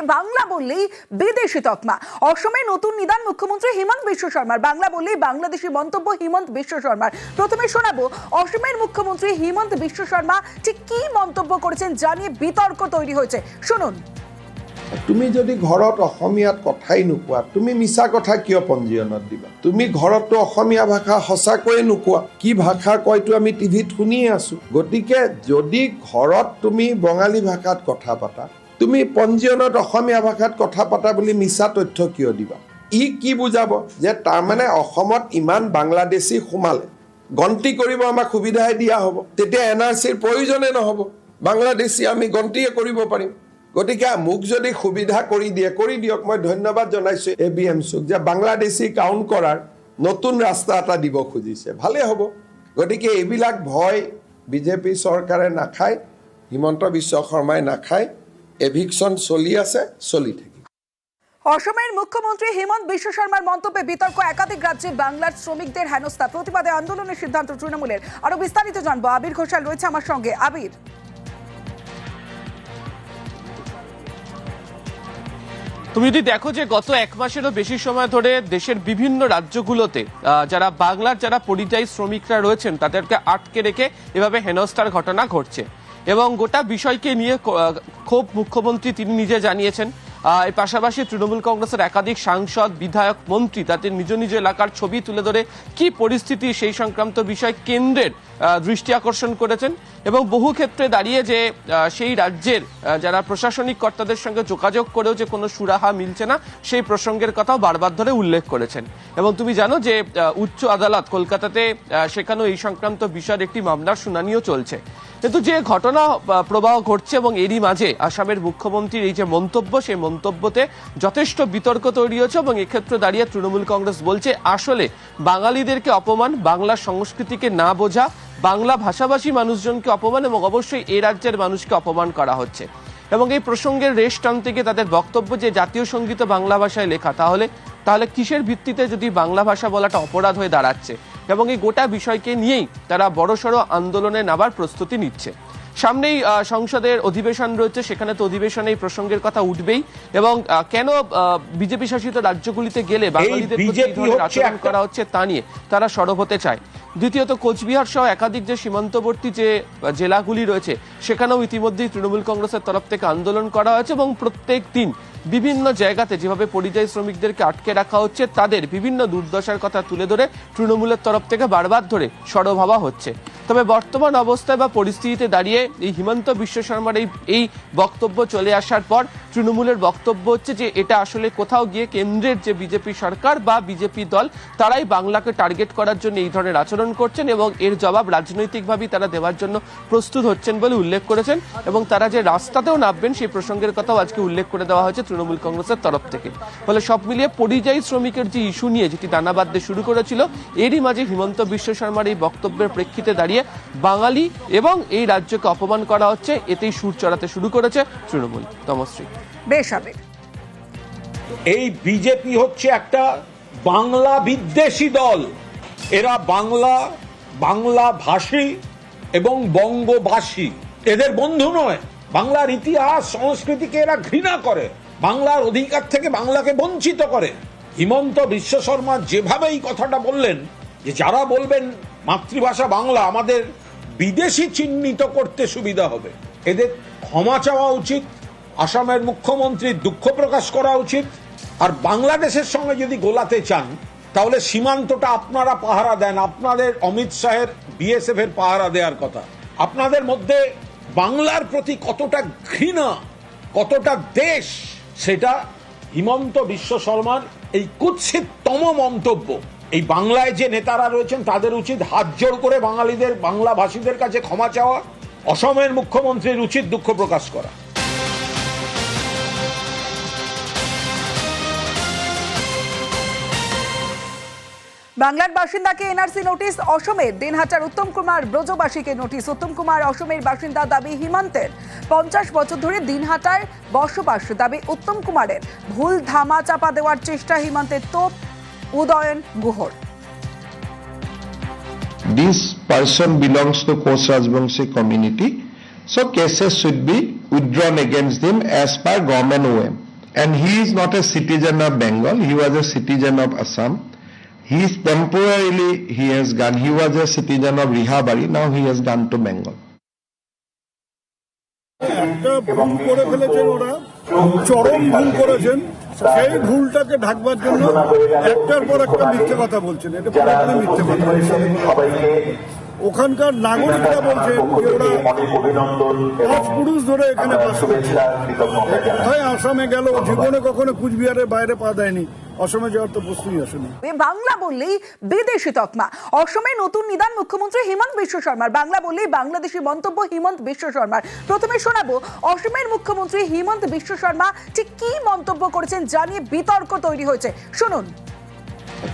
বাংলা বললেই বিদেশি তকমা। অসমে নতুন নিদান মুখ্যমন্ত্রী হিমন্ত বিশ্ব শর্মার। বাংলা বললেই বাংলাদেশি মন্তব্য হিমন্ত বিশ্ব শর্মার। প্রথমে শোনাবো, অসমের মুখ্যমন্ত্রী হিমন্ত বিশ্ব শর্মা ঠিক কি মন্তব্য করেছেন জানিয়ে বিতর্ক তৈরি হয়েছে। শুনুন। তুমি যদি ঘৰত অসমীয়াত কথাই নোকোৱা, তুমি মিছা কথা কিয় পঞ্জীয়নত দিবা? তুমি ঘৰততো অসমীয়া ভাষা সঁচাকৈয়ে নোকোৱা। কি ভাষা কয়তো আমি টিভিত শুনিয়ে আছো? গতিকে যদি ঘৰত তুমি বঙালী ভাষাত কথা পাতা তুমি পঞ্জীয়নত অসমীয়া ভাষাত কথা পাতা বুলি মিছা তথ্য কিয় দিবা? ই কি বুজাব যে তাৰমানে অসমত ইমান বাংলাদেশী সোমালে? গন্তি কৰিব আমাক সুবিধাই দিয়া হ'ব। তেতিয়া এন আৰ চিৰ প্ৰয়োজনে নহ'ব। বাংলাদেশী আমি গন্তিয়ে কৰিব পাৰিম। গতিকে মোক যদি সুবিধা কৰি দিয়ে কৰি দিয়ক মই ধন্যবাদ জনাইছো এ বি এম চুক যে বাংলাদেশী কাউণ্ট কৰাৰ নতুন ৰাস্তা এটা দিব খুজিছে। ভালেই হ'ব। গতিকে এইবিলাক ভয় বিজেপি চৰকাৰে নাখায় হিমন্ত বিশ্ব শৰ্মাই নাখায়। এভিকশ্যন চলি আছে চলি থাকিব অসমের মুখ্যমন্ত্রী হিমন্ত বিশ্ব শর্মার মন্তব্যে বিতর্ক একাধিক রাজ্যে বাংলার শ্রমিকদের হেনস্থা। প্রতিবাদে আন্দোলনের সিদ্ধান্ত তৃণমূলের। আরও বিস্তারিত জানব। আবির ঘোষাল রয়েছে আমার সঙ্গে। আবির। তুমি যদি দেখো যে গত এক মাসেরও বেশি সময় ধরে দেশের বিভিন্ন রাজ্যগুলোতে আহ, যারা বাংলার যারা পরিযায়ী শ্রমিকরা রয়েছেন তাদেরকে আটকে রেখে এভাবে হেনস্থার ঘটনা ঘটছে। এবং গোটা বিষয়কে নিয়ে ক্ষোভ মুখ্যমন্ত্রী তিনি নিজে জানিয়েছেন। এর পাশাপাশি তৃণমূল কংগ্রেসের একাধিক সাংসদ, বিধায়ক, মন্ত্রী তাদের নিজ নিজ এলাকার ছবি তুলে ধরে কি পরিস্থিতি সেই সংক্রান্ত বিষয় কেন্দ্রের দৃষ্টি আকর্ষণ করেছেন এবং বহু ক্ষেত্রে দাঁড়িয়ে যে সেই রাজ্যের যারা প্রশাসনিক কর্তাদের সঙ্গে যোগাযোগ করেও যে কোনো সুরাহা মিলছে না, সেই প্রসঙ্গের কথাও বারবার ধরে উল্লেখ করেছেন। এবং তুমি জানো যে উচ্চ আদালত কলকাতাতে সেখানেও এই সংক্রান্ত বিষয়ের একটি মামলার শুনানিও চলছে। কিন্তু যে ঘটনা প্রবাহ ঘটছে এবং এরই মাঝে আসামের মুখ্যমন্ত্রীর এই যে মন্তব্য, সেই মন্তব্যতে যথেষ্ট বিতর্ক তৈরি হয়েছে এবং এক্ষেত্রে দাঁড়িয়ে তৃণমূল কংগ্রেস বলছে, আসলে বাঙালিদেরকে অপমান, বাংলা সংস্কৃতিকে না বোঝা, বাংলা ভাষাভাষী মানুষজনকে অপমান এবং অবশ্যই এ রাজ্যের মানুষকে অপমান করা হচ্ছে। এবং এই প্রসঙ্গের রেশ টানতে গিয়ে তাদের বক্তব্য যে জাতীয় সংগীত বাংলা ভাষায় লেখা, তাহলে তাহলে কিসের ভিত্তিতে যদি বাংলা ভাষা বলাটা অপরাধ হয়ে দাঁড়াচ্ছে? এবং এই গোটা বিষয়কে নিয়েই তারা বড়সড় আন্দোলনে নামার প্রস্তুতি নিচ্ছে। সামনেই সংসদের অধিবেশন রয়েছে সেখানে তো অধিবেশনে এই প্রসঙ্গের কথা উঠবেই এবং কেন বিজেপি শাসিত রাজ্যগুলিতে গেলে বাঙালিদের আচরণ করা হচ্ছে তা নিয়ে তারা সরব হতে চায়। দ্বিতীয়ত কোচবিহার সহ একাধিক যে সীমান্তবর্তী যে জেলাগুলি রয়েছে সেখানেও ইতিমধ্যেই তৃণমূল কংগ্রেসের তরফ থেকে আন্দোলন করা হয়েছে এবং প্রত্যেক দিন বিভিন্ন জায়গাতে যেভাবে পরিযায়ী শ্রমিকদেরকে আটকে রাখা হচ্ছে, তাদের বিভিন্ন দুর্দশার কথা তুলে ধরে তৃণমূলের তরফ থেকে বারবার ধরে সরব হওয়া হচ্ছে। তবে বর্তমান অবস্থায় বা পরিস্থিতিতে দাঁড়িয়ে এই হিমন্ত বিশ্ব শর্মার এই এই বক্তব্য চলে আসার পর তৃণমূলের বক্তব্য হচ্ছে যে এটা আসলে কোথাও গিয়ে কেন্দ্রের যে বিজেপি সরকার বা বিজেপি দল, তারাই বাংলাকে টার্গেট করার জন্য এই ধরনের আচরণ করছেন এবং এর জবাব রাজনৈতিকভাবেই তারা দেওয়ার জন্য প্রস্তুত হচ্ছেন বলে উল্লেখ করেছেন এবং তারা যে রাস্তাতেও নামবেন সেই প্রসঙ্গের কথাও আজকে উল্লেখ করে দেওয়া হয়েছে তৃণমূল কংগ্রেসের তরফ থেকে। ফলে সব মিলিয়ে পরিযায়ী শ্রমিকের যে ইস্যু নিয়ে যেটি দানা বাঁধতে শুরু করেছিল, এরই মাঝে হিমন্ত বিশ্ব শর্মার এই বক্তব্যের প্রেক্ষিতে দাঁড়িয়ে বাঙালি এবং এই রাজ্যকে অপমান করা হচ্ছে এতেই সুর চড়াতে শুরু করেছে তৃণমূল। তমশ্রী বেশ আবির এই বিজেপি হচ্ছে একটা বাংলা বিদ্বেষী দল। এরা বাংলা বাংলা ভাষী এবং বঙ্গবাসী। এদের বন্ধু নয় বাংলার ইতিহাস সংস্কৃতিকে এরা ঘৃণা করে। বাংলার অধিকার থেকে বাংলাকে বঞ্চিত করে। হিমন্ত বিশ্ব শর্মা যেভাবে এই কথাটা বললেন যে যারা বলবেন মাতৃভাষা বাংলা, আমাদের বিদেশি চিহ্নিত করতে সুবিধা হবে। এদের ক্ষমা চাওয়া উচিত, আসামের মুখ্যমন্ত্রীর দুঃখ প্রকাশ করা উচিত, আর বাংলাদেশের সঙ্গে যদি গোলাতে চান, তাহলে সীমান্তটা আপনারা পাহারা দেন। আপনাদের অমিত শাহের বিএসএফ এর পাহারা দেওয়ার কথা। আপনাদের মধ্যে বাংলার প্রতি কতটা ঘৃণা, কতটা দেশ, সেটা হিমন্ত বিশ্ব শর্মার এই কুৎসিততম মন্তব্য। এই বাংলায় যে নেতারা রয়েছেন, তাদের উচিত হাত জোড় করে বাঙালিদের বাংলা ভাষীদের কাছে ক্ষমা চাওয়া, অসমের মুখ্যমন্ত্রীর উচিত দুঃখ প্রকাশ করা। বাংলার বাসিন্দাকে এনআরসি নোটিশ, অসমের দিনহাটার উত্তম কুমার ব্রজবাসীকে নোটিশ। উত্তম কুমার অসমের বাসিন্দা দাবি হিমন্তের। পঞ্চাশ বছর ধরে দিনহাটার বসবাস, দাবি উত্তম কুমারের। ভুল ধামা চাপা দেওয়ার চেষ্টা হিমন্তের তোপ Udayan গুহর this person belongs to Koch Rajbangshi community. So cases should be withdrawn against him as per government OM. And he is not a citizen of Bengal, he was a citizen of Assam. He is temporarily, he has gone, he was a citizen of Rihabari, now he has gone to Bengal. একটা ভুল করে ফেলেছেন ওরা চরম ভুল করেছেন সেই ভুলটাকে ঢাকবার জন্য একটার পর একটা মিথ্যে কথা বলছেন। এটা পুরোপুরি মিথ্যে কথা। ওখানকার নাগরিকরা বলছে পুরুষ ধরে এখানে বাস করছে। কোথায় আসামে গেল, জীবনে কখনো কুচবিহারের বাইরে পা দেয়নি। অসমে যাওয়ার তো প্রশ্নই আসেনি বাংলা বললেই বিদেশি তকমা। অসমে নতুন নিদান মুখ্যমন্ত্রী হিমন্ত বিশ্ব শর্মার। বাংলা বললেই বাংলাদেশি মন্তব্য হিমন্ত বিশ্ব শর্মার। প্রথমে শোনাবো, অসমের মুখ্যমন্ত্রী হিমন্ত বিশ্ব শর্মা ঠিক কি মন্তব্য করেছেন জানিয়ে বিতর্ক তৈরি হয়েছে। শুনুন।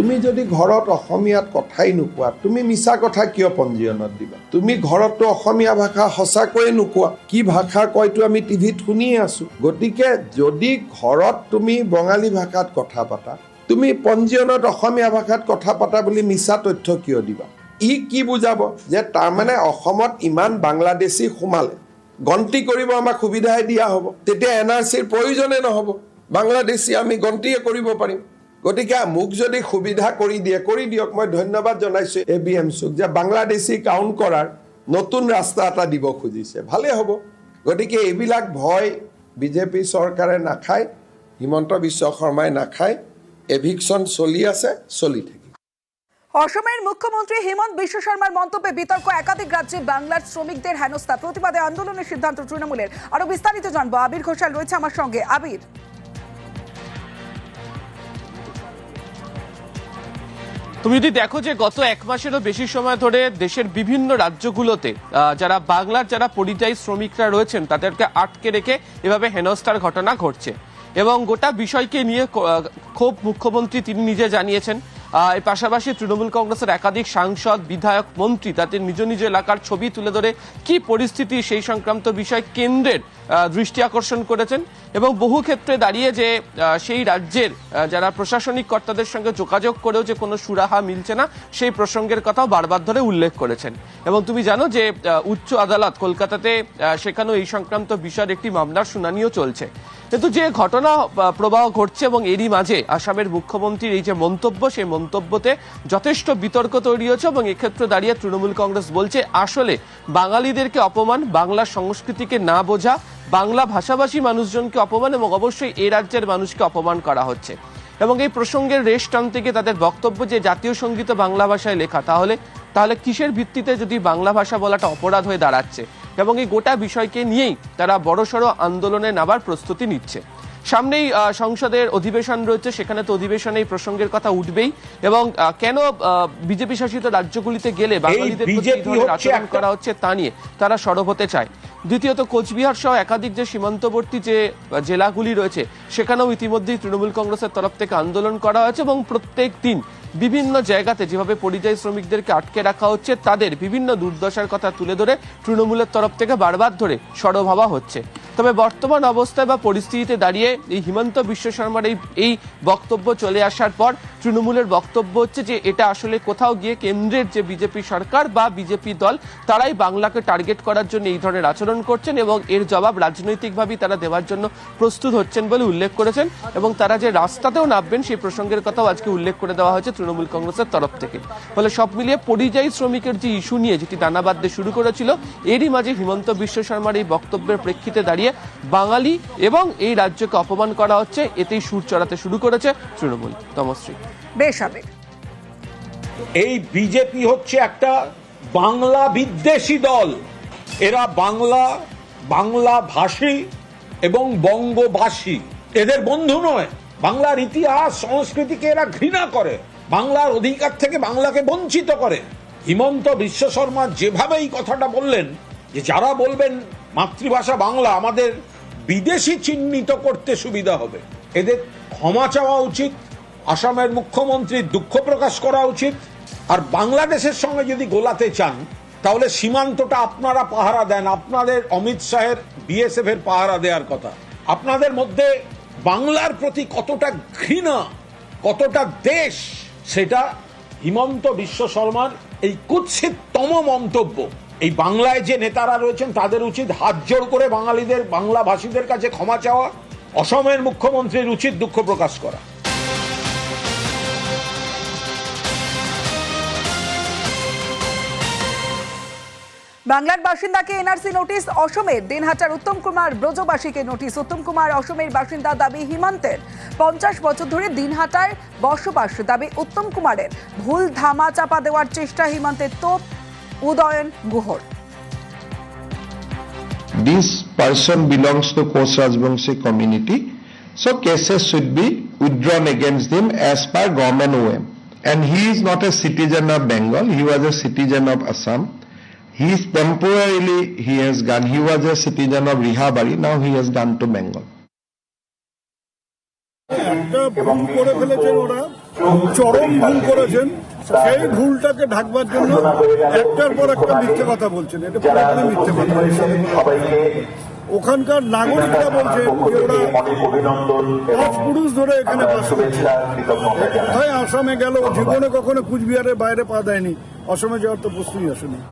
তুমি যদি ঘৰত অসমীয়াত কথাই নোকোৱা তুমি মিছা কথা কিয় পঞ্জীয়নত দিবা? তুমি ঘৰততো অসমীয়া ভাষা সঁচাকৈয়ে নোকোৱা কি ভাষা কয়তো আমি টিভিত শুনিয়ে আছো? গতিকে যদি ঘৰত তুমি বঙালী ভাষাত কথা পাতা তুমি পঞ্জীয়নত অসমীয়া ভাষাত কথা পাতা বুলি মিছা তথ্য কিয় দিবা? ই কি বুজাব যে তাৰমানে অসমত ইমান বাংলাদেশী সোমালে? গন্তি কৰিব আমাক সুবিধাই দিয়া হ'ব। তেতিয়া এন আৰ চিৰ প্ৰয়োজনে নহ'ব। বাংলাদেশী আমি গন্তিয়ে কৰিব পাৰিম। গতিকে মোক যদি সুবিধা কৰি দিয়ে, কৰি দিয়ক, মই ধন্যবাদ জনাইছোঁ এ বি এম চুক, যে বাংলাদেশী কাউণ্ট কৰাৰ নতুন ৰাস্তা এটা দিব খুজিছে। ভালেই হ'ব। গতিকে এইবিলাক ভয় বিজেপি চৰকাৰে নাখায়, হিমন্ত বিশ্ব শৰ্মাই নাখায়, এভিকশ্যন চলি আছে, চলি থাকিব। অসমের মুখ্যমন্ত্রী হিমন্ত বিশ্ব শর্মার মন্তব্যে বিতর্ক একাধিক রাজ্যে বাংলার শ্রমিকদের হেনস্থা। প্রতিবাদে আন্দোলনের সিদ্ধান্ত তৃণমূলের। আরও বিস্তারিত জানব। আবির ঘোষাল রয়েছে আমার সঙ্গে। আবির। তুমি যদি দেখো যে গত এক মাসেরও বেশি সময় ধরে দেশের বিভিন্ন রাজ্যগুলোতে যারা বাংলার যারা পরিযায়ী শ্রমিকরা রয়েছেন, তাদেরকে আটকে রেখে এভাবে হেনস্থার ঘটনা ঘটছে। এবং গোটা বিষয়কে নিয়ে ক্ষোভ মুখ্যমন্ত্রী তিনি নিজে জানিয়েছেন। এর পাশাপাশি তৃণমূল কংগ্রেসের একাধিক সাংসদ, বিধায়ক, মন্ত্রী, তাদের নিজ নিজ এলাকার ছবি তুলে ধরে কি পরিস্থিতি সেই সংক্রান্ত বিষয় কেন্দ্রের দৃষ্টি আকর্ষণ করেছেন এবং বহু ক্ষেত্রে দাঁড়িয়ে যে সেই রাজ্যের যারা প্রশাসনিক কর্তাদের সঙ্গে যোগাযোগ করেও যে কোনো সুরাহা মিলছে না, সেই প্রসঙ্গের কথাও বারবার ধরে উল্লেখ করেছেন। এবং তুমি জানো যে উচ্চ আদালত কলকাতাতে সেখানেও এই সংক্রান্ত বিষয়ের একটি মামলার শুনানিও চলছে। কিন্তু যে ঘটনা প্রবাহ ঘটছে এবং এরই মাঝে আসামের মুখ্যমন্ত্রীর এই যে মন্তব্য, সেই মন্তব্যতে যথেষ্ট বিতর্ক তৈরি হয়েছে এবং এক্ষেত্রে দাঁড়িয়ে তৃণমূল কংগ্রেস বলছে, আসলে বাঙালিদেরকে অপমান বাংলা সংস্কৃতিকে না বোঝা বাংলা ভাষাভাষী মানুষজনকে অপমান এবং অবশ্যই এ রাজ্যের মানুষকে অপমান করা হচ্ছে। এবং এই প্রসঙ্গের রেশ টানতে গিয়ে তাদের বক্তব্য যে জাতীয় সংগীত বাংলা ভাষায় লেখা, তাহলে তাহলে কিসের ভিত্তিতে যদি বাংলা ভাষা বলাটা অপরাধ হয়ে দাঁড়াচ্ছে? এবং এই গোটা বিষয়কে নিয়েই তারা বড়সড় আন্দোলনে নামার প্রস্তুতি নিচ্ছে। সামনেই সংসদের অধিবেশন রয়েছে। সেখানে তো অধিবেশনে এই প্রসঙ্গের কথা উঠবেই। এবং আহ, কেন বিজেপি শাসিত রাজ্যগুলিতে গেলে বাঙালিদের আচরণ করা হচ্ছে তা নিয়ে তারা সরব হতে চায়। দ্বিতীয়ত কোচবিহার সহ একাধিক যে সীমান্তবর্তী যে জেলাগুলি রয়েছে সেখানেও ইতিমধ্যেই তৃণমূল কংগ্রেসের তরফ থেকে আন্দোলন করা হয়েছে এবং প্রত্যেক দিন বিভিন্ন জায়গাতে যেভাবে পরিযায়ী শ্রমিকদেরকে আটকে রাখা হচ্ছে, তাদের বিভিন্ন দুর্দশার কথা তুলে ধরে তৃণমূলের তরফ থেকে বারবার ধরে সরব হওয়া হচ্ছে। তবে বর্তমান অবস্থায় বা পরিস্থিতিতে দাঁড়িয়ে এই হিমন্ত বিশ্ব শর্মার এই এই বক্তব্য চলে আসার পর তৃণমূলের বক্তব্য হচ্ছে যে, এটা আসলে কোথাও গিয়ে কেন্দ্রের যে বিজেপি সরকার বা বিজেপি দল, তারাই বাংলাকে টার্গেট করার জন্য এই ধরনের আচরণ করছেন এবং এর জবাব রাজনৈতিকভাবেই তারা দেওয়ার জন্য প্রস্তুত হচ্ছেন বলে উল্লেখ করেছেন এবং তারা যে রাস্তাতেও নামবেন সেই প্রসঙ্গের কথাও আজকে উল্লেখ করে দেওয়া হয়েছে। তৃণমূল কংগ্রেসের তরফ থেকে। ফলে সব মিলিয়ে পরিযায়ী শ্রমিকের যে ইস্যু নিয়ে যেটি দানা বাঁধতে শুরু করেছিল এরই মাঝে হিমন্ত বিশ্ব শর্মার এই বক্তব্যের প্রেক্ষিতে দাঁড়িয়ে বাঙালি এবং এই রাজ্যকে অপমান করা হচ্ছে এতেই সুর চড়াতে শুরু করেছে তৃণমূল। তমশ্রী। বেশ আবির এই বিজেপি হচ্ছে একটা বাংলা বিদ্বেষী দল। এরা বাংলা বাংলা ভাষী এবং বঙ্গবাসী। এদের বন্ধু নয় বাংলার ইতিহাস সংস্কৃতিকে এরা ঘৃণা করে। বাংলার অধিকার থেকে বাংলাকে বঞ্চিত করে। হিমন্ত বিশ্ব শর্মা যেভাবে এই কথাটা বললেন, যে যারা বলবেন মাতৃভাষা বাংলা, আমাদের বিদেশি চিহ্নিত করতে সুবিধা হবে। এদের ক্ষমা চাওয়া উচিত, আসামের মুখ্যমন্ত্রীর দুঃখ প্রকাশ করা উচিত, আর বাংলাদেশের সঙ্গে যদি গোলাতে চান, তাহলে সীমান্তটা আপনারা পাহারা দেন। আপনাদের অমিত শাহের বিএসএফ এর পাহারা দেওয়ার কথা। আপনাদের মধ্যে বাংলার প্রতি কতটা ঘৃণা, কতটা দেশ সেটা হিমন্ত বিশ্ব শর্মার এই কুৎসিততম মন্তব্য। এই বাংলায় যে নেতারা রয়েছেন, তাদের উচিত হাত জোর করে বাঙালিদের বাংলা ভাষীদের কাছে ক্ষমা চাওয়া, অসমের মুখ্যমন্ত্রীর উচিত দুঃখ প্রকাশ করা। বাংলার বাসিন্দাকে এনআরসি নোটিশ অসমের দিনহাটার উত্তম কুমার ব্রজবাসীকে নোটিশ উত্তম কুমার অসমের বাসিন্দা দাবি হিমান্তের পঞ্চাশ বছর ধরে দিনহাটায় বসবাস দাবি উত্তম কুমারের ভুল ধামা চাপা দেওয়ার চেষ্টা হিমান্তের তোপ Udayan গুহর This person belongs to Koch Rajbangshi community, so cases should be withdrawn against him as per government OM. And he is not a citizen of Bengal, he was a citizen of Assam. He is temporarily, he has gone, he was a citizen of Rihabari, now he has gone to Bengal. চরম ভুল করেছেন সেই ভুলটাকে ঢাকবার জন্য একটার পর একটা মিথ্যে কথা বলছেন এটা মিথ্যে কথা ওখানকার নাগরিকরা বলছেন যে ওরা পাঁচ পুরুষ ধরে এখানে বাস করছে। কোথায় আসামে গেল জীবনে কখনো কুচবিহারের বাইরে পা দেয়নি অসমে যাওয়ার তো প্রশ্নই আসেনি।